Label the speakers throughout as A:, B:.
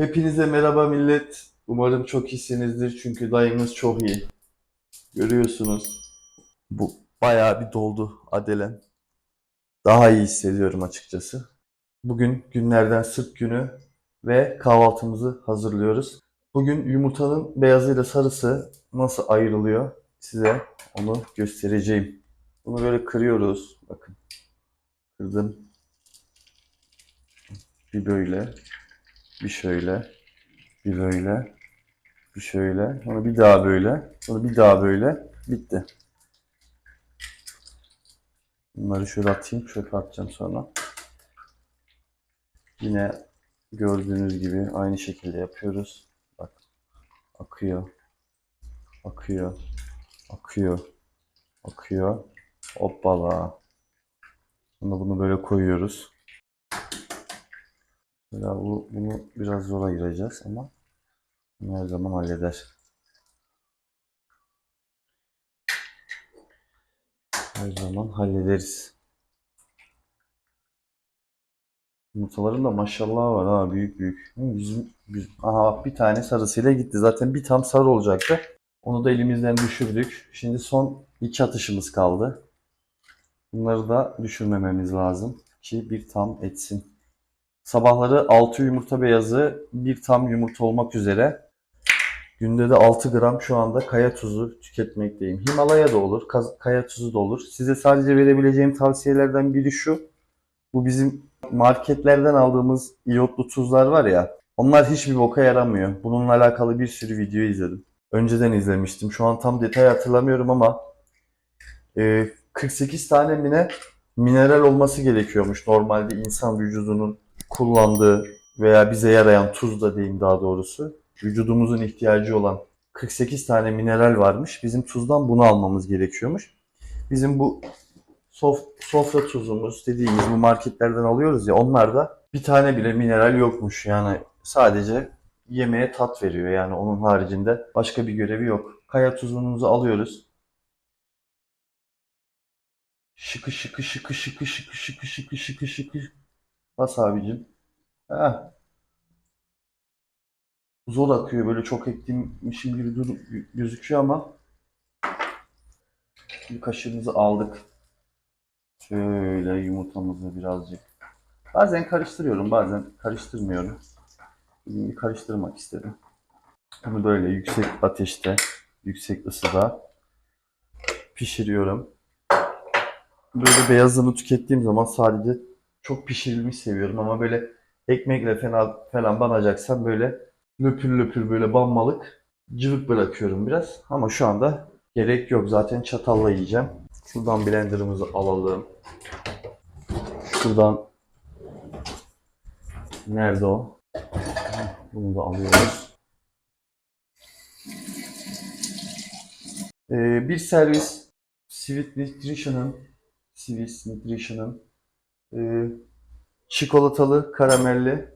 A: Hepinize merhaba millet. Umarım çok iyisinizdir çünkü dayımız çok iyi. Görüyorsunuz. Bu bayağı bir doldu Adelen. Daha iyi hissediyorum açıkçası. Bugün günlerden sırt günü ve kahvaltımızı hazırlıyoruz. Bugün yumurtanın beyazıyla sarısı nasıl ayrılıyor size onu göstereceğim. Bunu böyle kırıyoruz. Bakın. Kırdım. Bir böyle. Bir şöyle. Bir böyle. Bir şöyle. Sonra bir daha böyle. Sonra bir daha böyle. Bitti. Bunları şöyle atayım. Çöpe atacağım sonra. Yine gördüğünüz gibi aynı şekilde yapıyoruz. Bak. Akıyor. Akıyor. Akıyor. Akıyor. Hoppala. Sonra bunu böyle koyuyoruz. Mesela bu, bunu biraz zor ayıracağız ama bunu her zaman halleder. Her zaman hallederiz. Yumurtaların da maşallah var ha büyük büyük. Yüzüm, yüz- Aha bir tane sarısıyla gitti. Zaten bir tam sarı olacaktı. Onu da elimizden düşürdük. Şimdi son iki atışımız kaldı. Bunları da düşürmememiz lazım ki bir tam etsin. Sabahları 6 yumurta beyazı, bir tam yumurta olmak üzere. Günde de 6 gram şu anda kaya tuzu tüketmekteyim. Himalaya da olur, kaya tuzu da olur. Size sadece verebileceğim tavsiyelerden biri şu. Bu bizim marketlerden aldığımız iyotlu tuzlar var ya. Onlar hiçbir boka yaramıyor. Bununla alakalı bir sürü video izledim. Önceden izlemiştim. Şu an tam detay hatırlamıyorum ama e, 48 tane mi ne mineral olması gerekiyormuş normalde insan vücudunun kullandığı veya bize yarayan tuz da diyeyim daha doğrusu. Vücudumuzun ihtiyacı olan 48 tane mineral varmış. Bizim tuzdan bunu almamız gerekiyormuş. Bizim bu sof- sofra tuzumuz dediğimiz bu marketlerden alıyoruz ya onlarda bir tane bile mineral yokmuş. Yani sadece yemeğe tat veriyor. Yani onun haricinde başka bir görevi yok. Kaya tuzumuzu alıyoruz. Şıkı şıkı şıkı şıkı şıkı şıkı şıkı şıkı şıkı. Bas abicim. Heh. Zor akıyor böyle çok ektiğimmişim gibi dur gözüküyor ama bir kaşığımızı aldık. Şöyle yumurtamızı birazcık. Bazen karıştırıyorum, bazen karıştırmıyorum. Bir karıştırmak istedim. Bunu böyle yüksek ateşte, yüksek ısıda pişiriyorum. Böyle beyazını tükettiğim zaman sadece çok pişirilmiş seviyorum ama böyle ekmekle falan, falan banacaksam böyle löpür löpür böyle banmalık cıvık bırakıyorum biraz. Ama şu anda gerek yok. Zaten çatalla yiyeceğim. Şuradan blenderımızı alalım. Şuradan nerede o? Bunu da alıyoruz. Ee, bir servis Sweet Nutrition'ın Sweet Nutrition'ın e, çikolatalı karamelli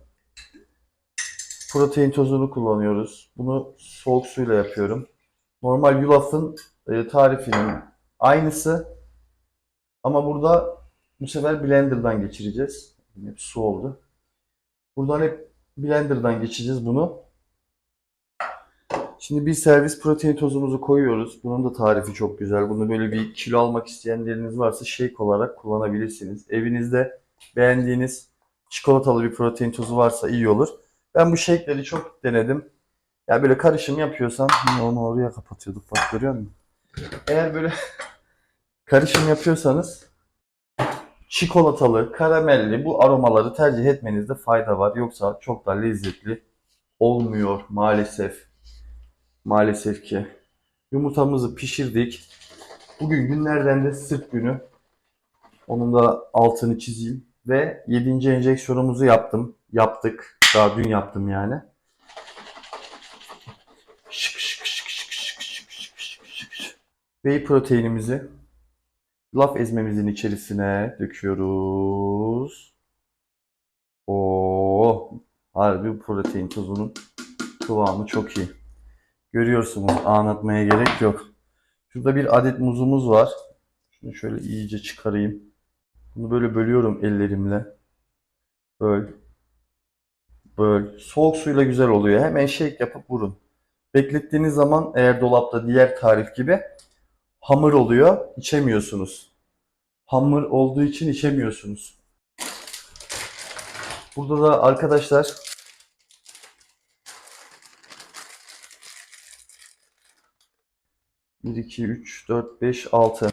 A: protein tozunu kullanıyoruz. Bunu soğuk suyla yapıyorum. Normal yulafın e, tarifinin aynısı ama burada bu sefer blenderdan geçireceğiz. Hep su oldu. Buradan hep blenderdan geçeceğiz bunu. Şimdi bir servis protein tozumuzu koyuyoruz. Bunun da tarifi çok güzel. Bunu böyle bir kilo almak isteyenleriniz varsa shake olarak kullanabilirsiniz. Evinizde beğendiğiniz çikolatalı bir protein tozu varsa iyi olur. Ben bu shake'leri çok denedim. Ya böyle karışım yapıyorsan onu oraya kapatıyorduk bak görüyor musun? Eğer böyle karışım yapıyorsanız çikolatalı, karamelli bu aromaları tercih etmenizde fayda var. Yoksa çok da lezzetli olmuyor maalesef. Maalesef ki. Yumurtamızı pişirdik. Bugün günlerden de sırt günü. Onun da altını çizeyim. Ve 7. enjeksiyonumuzu yaptım. Yaptık. Daha dün yaptım yani. Şık şık şık şık şık şık şık şık şık. Whey proteinimizi laf ezmemizin içerisine döküyoruz. Oo, harbi protein tozunun kıvamı çok iyi. Görüyorsunuz anlatmaya gerek yok. Şurada bir adet muzumuz var. Şunu şöyle iyice çıkarayım. Bunu böyle bölüyorum ellerimle. Böl. Böl. Soğuk suyla güzel oluyor. Hemen shake yapıp vurun. Beklettiğiniz zaman eğer dolapta diğer tarif gibi hamur oluyor. içemiyorsunuz. Hamur olduğu için içemiyorsunuz. Burada da arkadaşlar Bir, iki, üç, dört, beş, altı.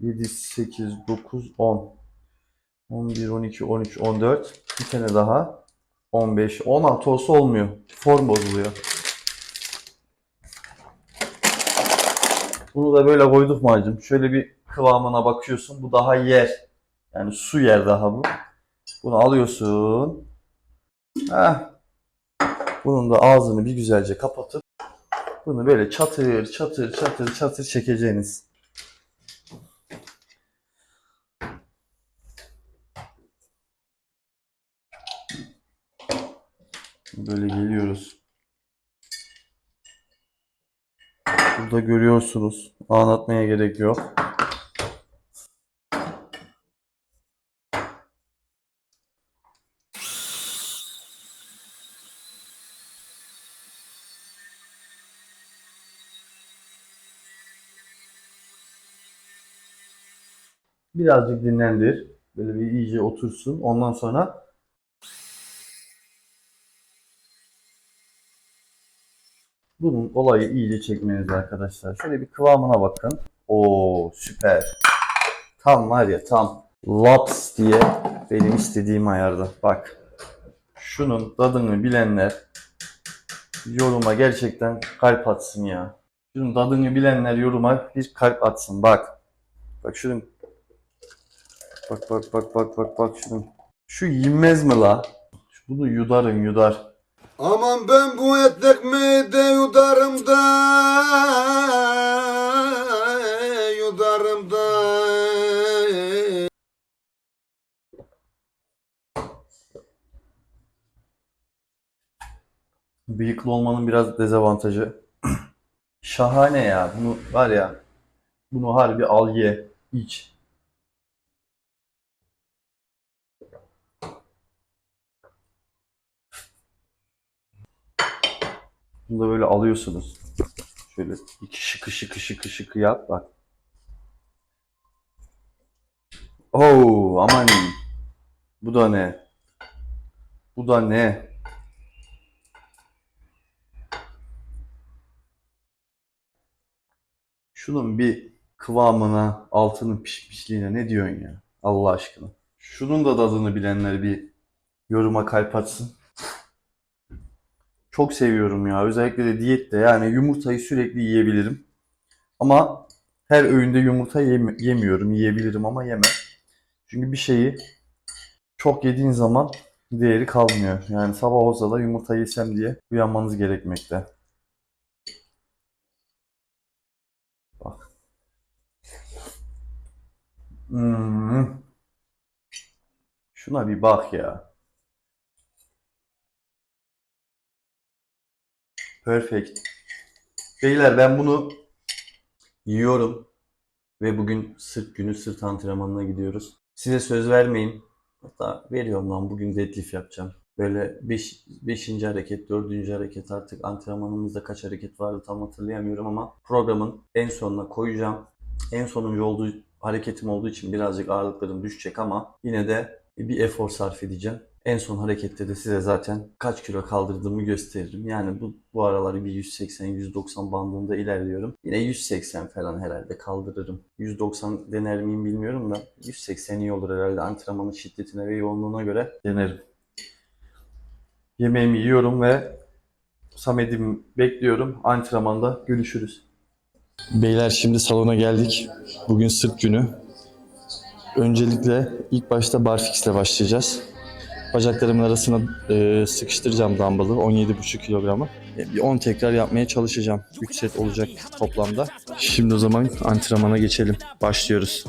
A: 7, 8, 9, 10. 11, 12, 13, 14. Bir tane daha. 15, 16 olsa olmuyor. Form bozuluyor. Bunu da böyle koyduk mu hacım? Şöyle bir kıvamına bakıyorsun. Bu daha yer. Yani su yer daha bu. Bunu alıyorsun. Heh. Bunun da ağzını bir güzelce kapatıp bunu böyle çatır çatır çatır çatır çekeceğiniz. Böyle geliyoruz. Burada görüyorsunuz. Anlatmaya gerek yok. Birazcık dinlendir. Böyle bir iyice otursun. Ondan sonra bunun olayı iyice çekmeniz arkadaşlar. Şöyle bir kıvamına bakın. Oo süper. Tam var ya tam laps diye benim istediğim ayarda. Bak. Şunun tadını bilenler yoruma gerçekten kalp atsın ya. Şunun tadını bilenler yoruma bir kalp atsın. Bak. Bak şunun Bak bak bak bak bak bak şunun. Şu yenmez mi la? Bunu yudarım yudar.
B: Aman ben bu et ekmeği de yudarım da yudarım da
A: Bıyıklı olmanın biraz dezavantajı. Şahane ya. Bunu var ya. Bunu harbi al ye. iç. Bunu da böyle alıyorsunuz. Şöyle iki şıkı şıkı şıkı şıkı yap bak. Oo aman. Bu da ne? Bu da ne? Şunun bir kıvamına, altının pişmişliğine ne diyorsun ya? Allah aşkına. Şunun da tadını bilenler bir yoruma kalp atsın. Çok seviyorum ya. Özellikle de diyette yani yumurtayı sürekli yiyebilirim. Ama her öğünde yumurta yemi- yemiyorum. Yiyebilirim ama yemem. Çünkü bir şeyi çok yediğin zaman değeri kalmıyor. Yani sabah olsa da yumurta yesem diye uyanmanız gerekmekte. Bak. Hmm. Şuna bir bak ya. Perfect. Beyler ben bunu yiyorum ve bugün sırt günü sırt antrenmanına gidiyoruz. Size söz vermeyin. Hatta veriyorum lan bugün deadlift yapacağım. Böyle 5. Beş, hareket, 4. hareket artık antrenmanımızda kaç hareket vardı tam hatırlayamıyorum ama programın en sonuna koyacağım. En sonuncu olduğu hareketim olduğu için birazcık ağırlıklarım düşecek ama yine de bir efor sarf edeceğim. En son harekette de size zaten kaç kilo kaldırdığımı gösteririm. Yani bu, bu araları bir 180-190 bandında ilerliyorum. Yine 180 falan herhalde kaldırırım. 190 dener miyim bilmiyorum da 180 iyi olur herhalde antrenmanın şiddetine ve yoğunluğuna göre denerim. Yemeğimi yiyorum ve Samet'imi bekliyorum. Antrenmanda görüşürüz. Beyler şimdi salona geldik. Bugün sırt günü. Öncelikle ilk başta barfix ile başlayacağız. Bacaklarımın arasına e, sıkıştıracağım dumbbell'ı 17,5 kilogramı. E, bir 10 tekrar yapmaya çalışacağım. 3 set olacak toplamda. Şimdi o zaman antrenmana geçelim. Başlıyoruz.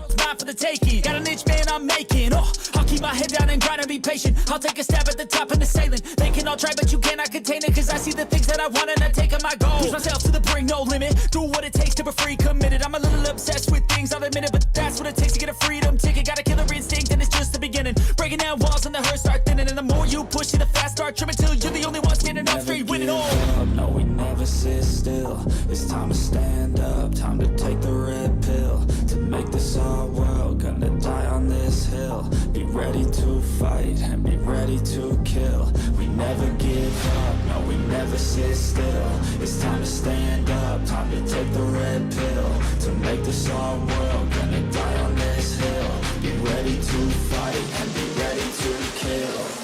C: mine head down and grind and be patient. I'll take a stab at the top and the ceiling. They can all try, but you cannot contain it. Cause I see the things that I want and I take on my goals. Push myself to the brink, no limit. Do what it takes to be free, committed. I'm a little obsessed with things, I'll admit it. But that's what it takes to get a freedom ticket. Got a killer instinct and it's just the beginning. Breaking down walls and the hurt start thinning. And the more start tripping till you're the only one standing up straight, winning all.
D: up, no, we never sit still. It's time to stand up, time to take the red pill. To make this our world, gonna die on this hill. Be ready to fight and be ready to kill. We never give up, no, we never sit still. It's time to stand up, time to take the red pill. To make this our world, gonna die on this hill. Be ready to fight and be ready to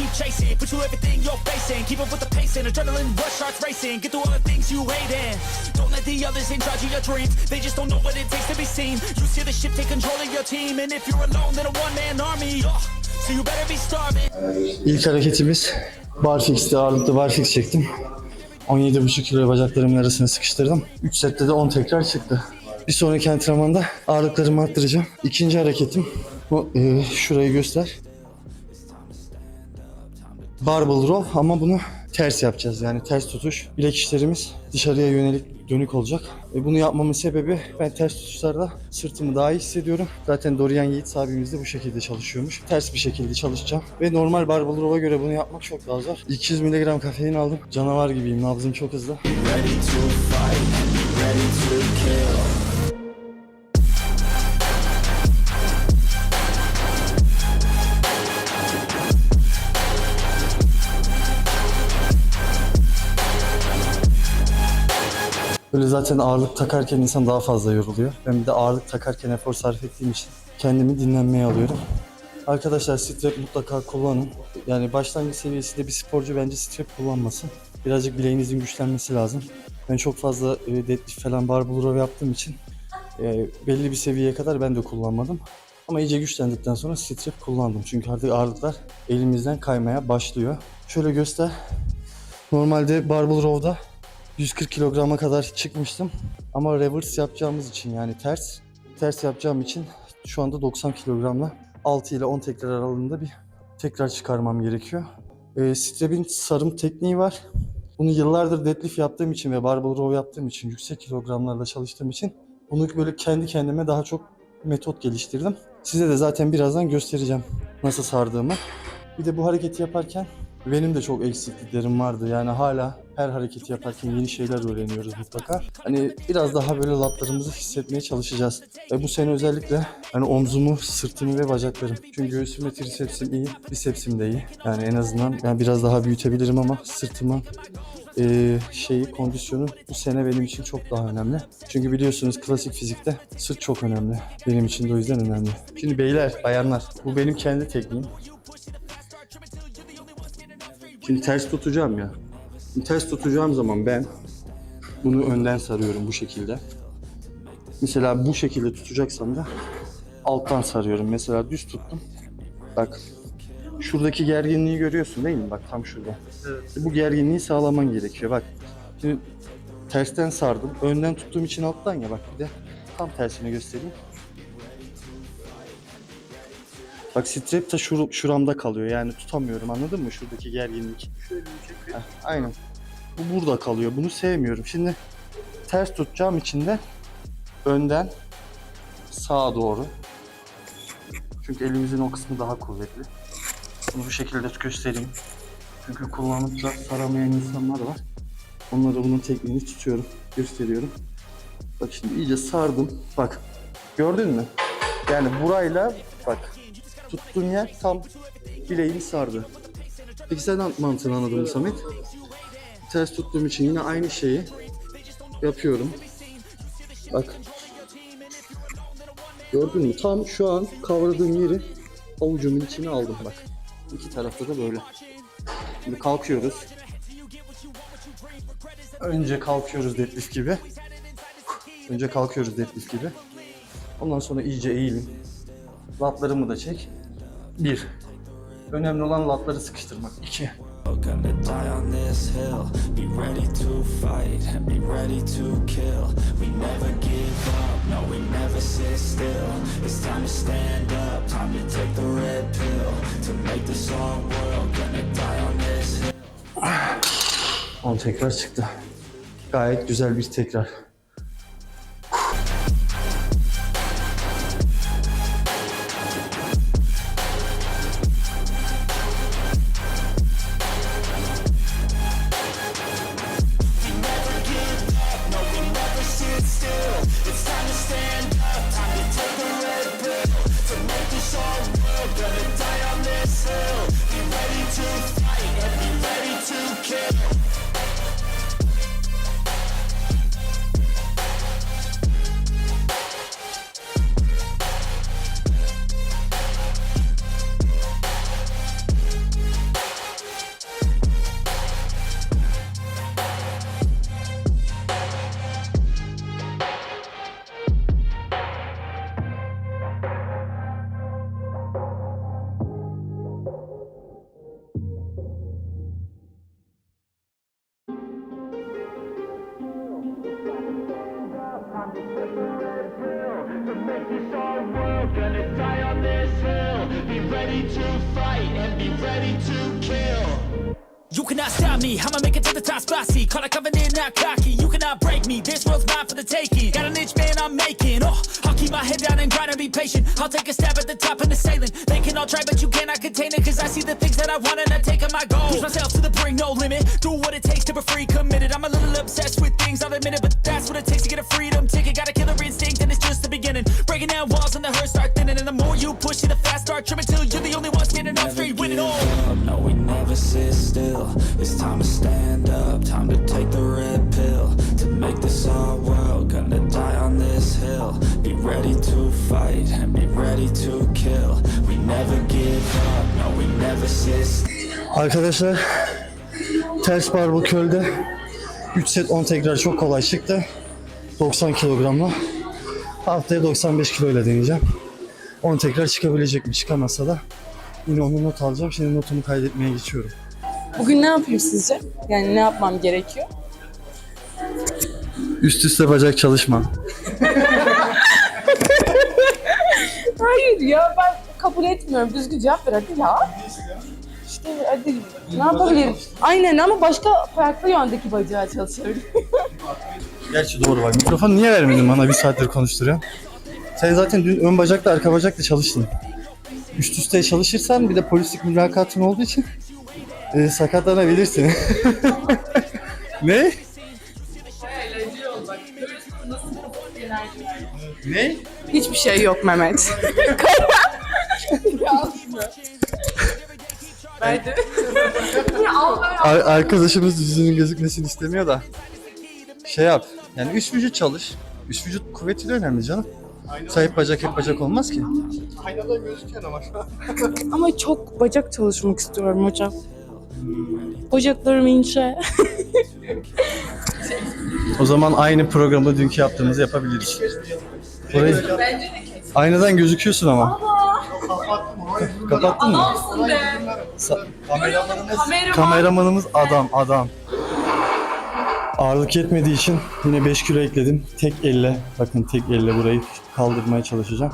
C: keep chasing. Put you everything you're facing. Keep up with the pace and adrenaline rush starts racing. Get through all the things you hate in. Don't let the others in charge of your dreams. They just don't know what it takes to be seen. You see the ship take control of your team, and if you're alone, then a one man army. So you better be starving.
A: İlk hareketimiz barfix'ti. Ağırlıklı barfix çektim. 17,5 kiloyu bacaklarımın arasına sıkıştırdım. 3 sette de 10 tekrar çıktı. Bir sonraki antrenmanda ağırlıklarımı arttıracağım. İkinci hareketim bu e, şurayı göster. Barbell row ama bunu ters yapacağız. Yani ters tutuş. Bilek işlerimiz dışarıya yönelik dönük olacak. E bunu yapmamın sebebi ben ters tutuşlarda sırtımı daha iyi hissediyorum. Zaten Dorian Yates abimiz de bu şekilde çalışıyormuş. Ters bir şekilde çalışacağım. Ve normal barbell row'a göre bunu yapmak çok daha zor. 200 mg kafein aldım. Canavar gibiyim. Nabzım çok hızlı.
D: ready to fight ready to kill.
A: Böyle zaten ağırlık takarken insan daha fazla yoruluyor. Ben bir de ağırlık takarken efor sarf ettiğim için kendimi dinlenmeye alıyorum. Arkadaşlar strap mutlaka kullanın. Yani başlangıç seviyesinde bir sporcu bence strap kullanmasın. Birazcık bileğinizin güçlenmesi lazım. Ben çok fazla e, deadlift falan barbell row yaptığım için e, belli bir seviyeye kadar ben de kullanmadım. Ama iyice güçlendikten sonra strap kullandım. Çünkü artık ağırlıklar elimizden kaymaya başlıyor. Şöyle göster. Normalde barbell row'da 140 kilograma kadar çıkmıştım. Ama reverse yapacağımız için yani ters, ters yapacağım için şu anda 90 kilogramla 6 ile 10 tekrar aralığında bir tekrar çıkarmam gerekiyor. Ee, strap'in sarım tekniği var. Bunu yıllardır deadlift yaptığım için ve barbell row yaptığım için, yüksek kilogramlarla çalıştığım için bunu böyle kendi kendime daha çok metot geliştirdim. Size de zaten birazdan göstereceğim nasıl sardığımı. Bir de bu hareketi yaparken benim de çok eksikliklerim vardı. Yani hala her hareketi yaparken yeni şeyler öğreniyoruz mutlaka. Hani biraz daha böyle latlarımızı hissetmeye çalışacağız. Ve bu sene özellikle hani omzumu, sırtımı ve bacaklarım. Çünkü göğsüm ve tricepsim iyi, bisepsim de iyi. Yani en azından yani biraz daha büyütebilirim ama sırtıma eee, şeyi, kondisyonu bu sene benim için çok daha önemli. Çünkü biliyorsunuz klasik fizikte sırt çok önemli. Benim için de o yüzden önemli. Şimdi beyler, bayanlar bu benim kendi tekniğim. Şimdi ters tutacağım ya. Ters tutacağım zaman ben bunu önden sarıyorum bu şekilde. Mesela bu şekilde tutacaksam da alttan sarıyorum. Mesela düz tuttum. Bak şuradaki gerginliği görüyorsun değil mi? Bak tam şurada. Bu gerginliği sağlaman gerekiyor. Bak şimdi tersten sardım. Önden tuttuğum için alttan ya bak bir de tam tersini göstereyim. Bak strap da şur- şuramda kalıyor yani tutamıyorum anladın mı şuradaki gerginlik. Heh, aynen. Bu burada kalıyor. Bunu sevmiyorum. Şimdi ters tutacağım için de önden sağa doğru. Çünkü elimizin o kısmı daha kuvvetli. Bunu bu şekilde göstereyim. Çünkü kullanıp da saramayan insanlar var. Onlara bunun tekniğini tutuyorum, gösteriyorum. Bak şimdi iyice sardım. Bak gördün mü? Yani burayla bak tuttuğum yer tam bileğimi sardı. Peki sen an- mantığını anladın mı Samet? Ters tuttuğum için yine aynı şeyi yapıyorum. Bak. Gördün mü? Tam şu an kavradığım yeri avucumun içine aldım bak. İki tarafta da böyle. Şimdi kalkıyoruz. Önce kalkıyoruz deadlift gibi. Önce kalkıyoruz deadlift gibi. Ondan sonra iyice eğilin. Latlarımı da çek. Bir. Önemli olan latları sıkıştırmak. İki.
D: world, gonna die on this hill. Be ready to fight the
C: things that I want and I take on my goal. Push myself to the brink, no limit. Do what it takes to be free, committed. I'm a little obsessed with things, I'll admit it. But that's what it takes to get a freedom ticket. Got a killer instinct, and it's just the beginning. Breaking down walls and the hurt start thinning. And the more you push it, the fast start trimming till you're the only one standing up straight, winning all.
D: up, no, we never sit still. It's time to stand up, time to take the red pill. To make this our world, gonna die on this hill. Be ready to fight and be ready to kill.
A: Arkadaşlar ters bar bu kölde 3 set 10 tekrar çok kolay çıktı. 90 kilogramla. Haftaya 95 kilo ile deneyeceğim. 10 tekrar çıkabilecek mi? Çıkamazsa da yine onu not alacağım. Şimdi notumu kaydetmeye geçiyorum.
E: Bugün ne yapayım sizce? Yani ne yapmam gerekiyor?
A: Üst üste bacak çalışma.
E: Hayır ya ben kabul etmiyorum. Düzgün cevap ver hadi ya. İşte hadi ne yapabilirim? Aynen ama başka farklı yöndeki bacağı çalışabilirim.
A: Gerçi doğru bak. Mikrofonu niye vermedin bana bir saattir konuşturuyorsun? Sen zaten dün ön bacakla arka bacakla çalıştın. Üst üste çalışırsan bir de polislik mülakatın olduğu için e, sakatlanabilirsin. ne? Ne?
E: Hiçbir şey yok Mehmet.
A: Ar- arkadaşımız yüzünün gözükmesini istemiyor da. Şey yap. Yani üst vücut çalış. Üst vücut kuvveti de önemli canım. Sahip bacak hep bacak olmaz ki.
E: Ama çok bacak çalışmak istiyorum hocam. Bacaklarım ince.
A: O zaman aynı programı dünkü yaptığımızı yapabiliriz. Burayı... Aynadan gözüküyorsun ama. Kapattın mı? Sa- kameramanımız, kameramanımız adam adam. Ağırlık yetmediği için yine 5 kilo ekledim. Tek elle, bakın tek elle burayı kaldırmaya çalışacağım.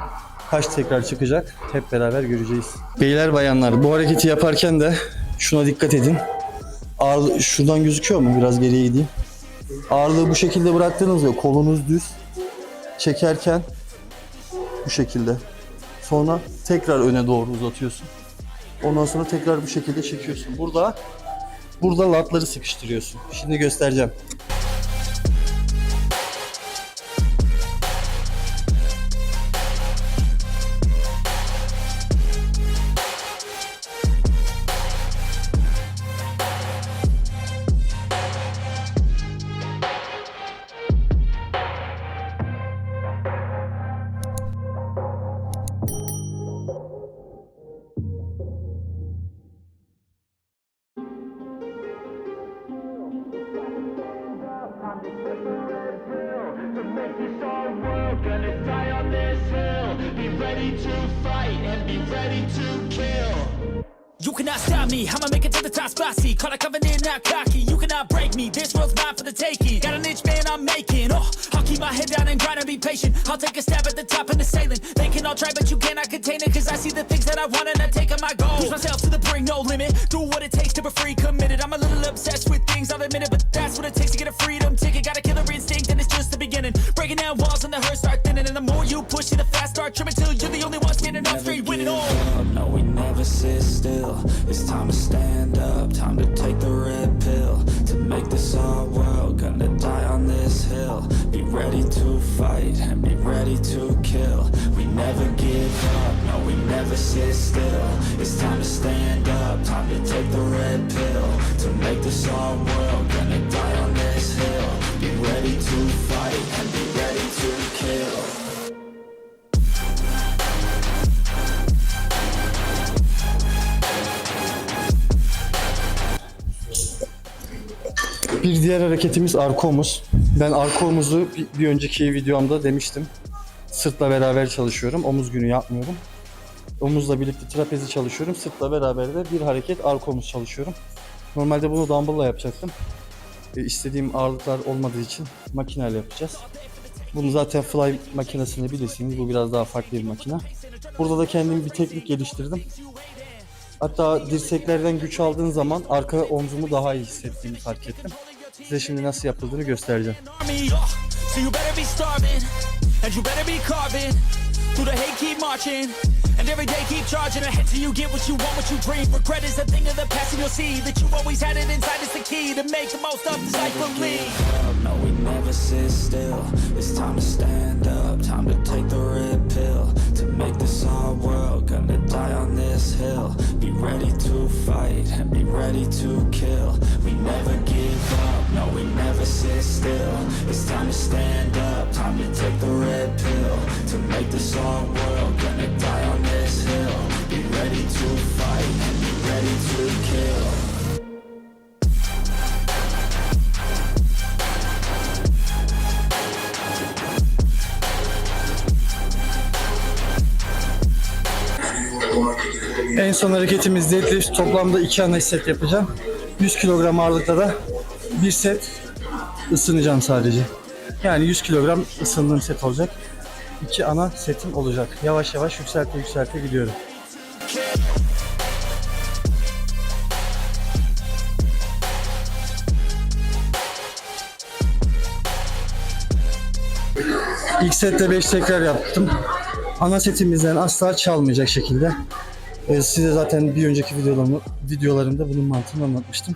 A: Kaç tekrar çıkacak hep beraber göreceğiz. Beyler bayanlar bu hareketi yaparken de şuna dikkat edin. Ağırlık, şuradan gözüküyor mu? Biraz geriye gideyim. Ağırlığı bu şekilde bıraktığınızda kolunuz düz. Çekerken bu şekilde. Sonra tekrar öne doğru uzatıyorsun. Ondan sonra tekrar bu şekilde çekiyorsun. Burada burada latları sıkıştırıyorsun. Şimdi göstereceğim.
C: And grind and be patient. I'll take a stab at the top and the sailing. They can all try, but you cannot contain it. Cause I see the things that I want and I take on my goals. Push myself to the brink, no limit. Do what it takes to be free, committed. I'm a little obsessed with things, I'll admit it. But that's what it takes to get a freedom ticket. Got a killer instinct, and it's just the beginning. Breaking down walls and the hurt start thinning. And the more you push it, the fast start trimming till you're the only one standing up straight, winning all.
D: up, no, we never sit still. It's time to stand up, time to take the red pill. To make this our world, gonna die on this hill. Be ready to fight and be ready to kill. We never give up, no, we never sit still. It's time to stand up, time to take the red pill. To make this our world, gonna die on this hill. Be ready to fight and be ready to kill.
A: Bir diğer hareketimiz arka omuz. Ben arka omuzu bir, önceki videomda demiştim. Sırtla beraber çalışıyorum. Omuz günü yapmıyorum. Omuzla birlikte trapezi çalışıyorum. Sırtla beraber de bir hareket arka omuz çalışıyorum. Normalde bunu dumbbell'la yapacaktım. E, istediğim ağırlıklar olmadığı için makineyle yapacağız. Bunu zaten fly makinesini bilirsiniz. Bu biraz daha farklı bir makine. Burada da kendim bir teknik geliştirdim. Hatta dirseklerden güç aldığın zaman arka omzumu daha iyi hissettiğimi fark ettim. Size şimdi nasıl yapıldığını göstereceğim.
C: and you better be carving. Through the hate, keep marching. And every day keep charging ahead till you get what you want, what you dream. Regret is a thing of the past, and you'll see that you always had it inside. It's the key to make the most of this life. Believe.
D: no, we never sit still. It's time to stand up, time to take the red pill. Make this our world, gonna die on this hill. Be ready to fight and be ready to kill. We never give up, no, we never sit still. It's time to stand up, time to take the red pill. To make this our world, gonna die on this hill. Be ready to fight and be ready to kill.
A: En son hareketimiz deadlift. Toplamda iki ana set yapacağım. 100 kilogram ağırlıkta da bir set ısınacağım sadece. Yani 100 kilogram ısındığım set olacak. İki ana setim olacak. Yavaş yavaş yükselte yükselte gidiyorum. İlk sette 5 tekrar yaptım. Ana setimizden asla çalmayacak şekilde. Ee, size zaten bir önceki videolarımda, videolarımda bunun mantığını anlatmıştım.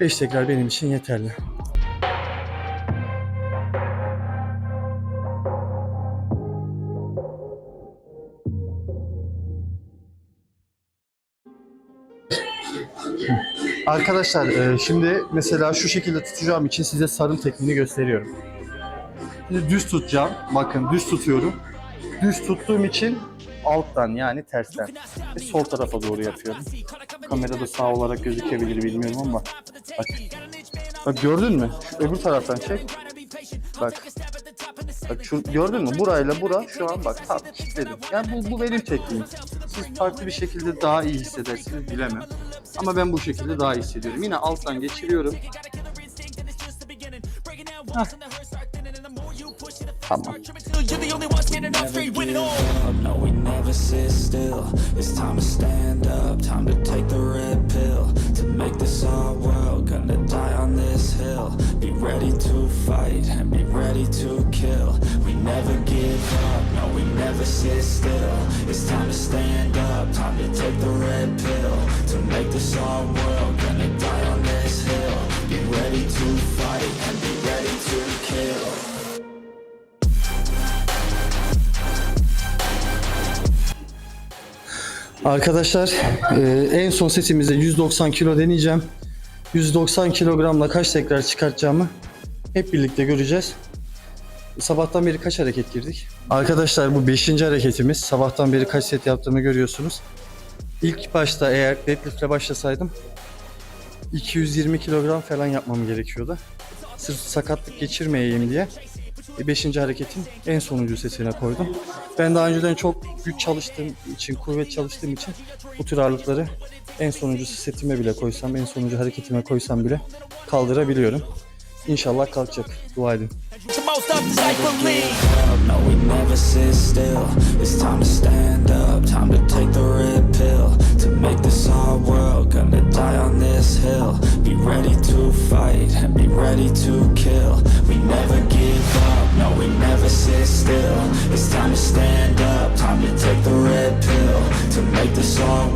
A: 5 tekrar benim için yeterli. Arkadaşlar e, şimdi mesela şu şekilde tutacağım için size sarım tekniğini gösteriyorum. Şimdi düz tutacağım. Bakın düz tutuyorum. Düz tuttuğum için alttan yani tersten ve sol tarafa doğru yapıyorum. Kamerada sağ olarak gözükebilir bilmiyorum ama bak. Bak gördün mü? Şu öbür taraftan çek. Bak. Bak şu gördün mü? Burayla bura şu an bak tam kilitledim. Yani bu, bu benim tekniğim. Siz farklı bir şekilde daha iyi hissedersiniz bilemem. Ama ben bu şekilde daha iyi hissediyorum. Yine alttan geçiriyorum. Hah. Tamam.
C: You're the only one standing up straight, winning all.
D: up, no, we never sit still. It's time to stand up, time to take the red pill. To make this our world, gonna die on this hill. Be ready to fight and be ready to kill. We never give up, no, we never sit still. It's time to stand up, time to take the red pill. To make this our world, gonna die on this hill. Be ready to fight and be ready to kill.
A: Arkadaşlar e, en son setimizde 190 kilo deneyeceğim. 190 kilogramla kaç tekrar çıkartacağımı hep birlikte göreceğiz. Sabahtan beri kaç hareket girdik? Arkadaşlar bu 5. hareketimiz. Sabahtan beri kaç set yaptığımı görüyorsunuz. İlk başta eğer deadlift ile başlasaydım 220 kilogram falan yapmam gerekiyordu. Sırf sakatlık geçirmeyeyim diye bir beşinci hareketin en sonuncu setine koydum. Ben daha önceden çok güç çalıştığım için, kuvvet çalıştığım için bu tür ağırlıkları en sonuncu setime bile koysam, en sonuncu hareketime koysam bile kaldırabiliyorum. İnşallah kalkacak. Dua edin.
D: Be ready to fight and be ready to still. It's time to stand up, time to take the red pill. To make this our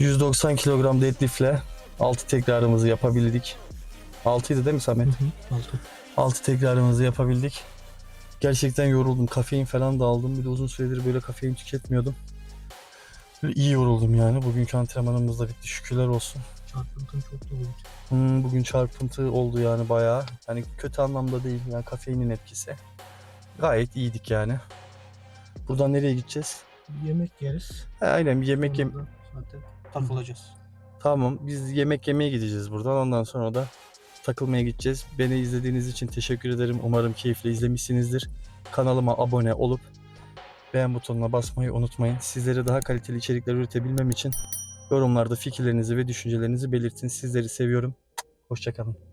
A: 190 kilogram deadliftle 6 tekrarımızı yapabildik. 6 idi değil mi Samet? 6 tekrarımızı yapabildik. Gerçekten yoruldum. Kafein falan da aldım. Bir de uzun süredir böyle kafein tüketmiyordum. Böyle iyi yoruldum yani. Bugünkü antrenmanımız da bitti. Şükürler olsun.
F: Çarpıntın çok da oldu.
A: Hmm, bugün çarpıntı oldu yani bayağı. Yani kötü anlamda değil. Yani kafeinin etkisi. Gayet iyiydik yani. Buradan nereye gideceğiz?
F: Yemek yeriz.
A: Ha, aynen bir yemek yem
F: Zaten takılacağız.
A: Tamam biz yemek yemeye gideceğiz buradan. Ondan sonra da takılmaya gideceğiz. Beni izlediğiniz için teşekkür ederim. Umarım keyifle izlemişsinizdir. Kanalıma abone olup beğen butonuna basmayı unutmayın. Sizlere daha kaliteli içerikler üretebilmem için yorumlarda fikirlerinizi ve düşüncelerinizi belirtin. Sizleri seviyorum. Hoşçakalın.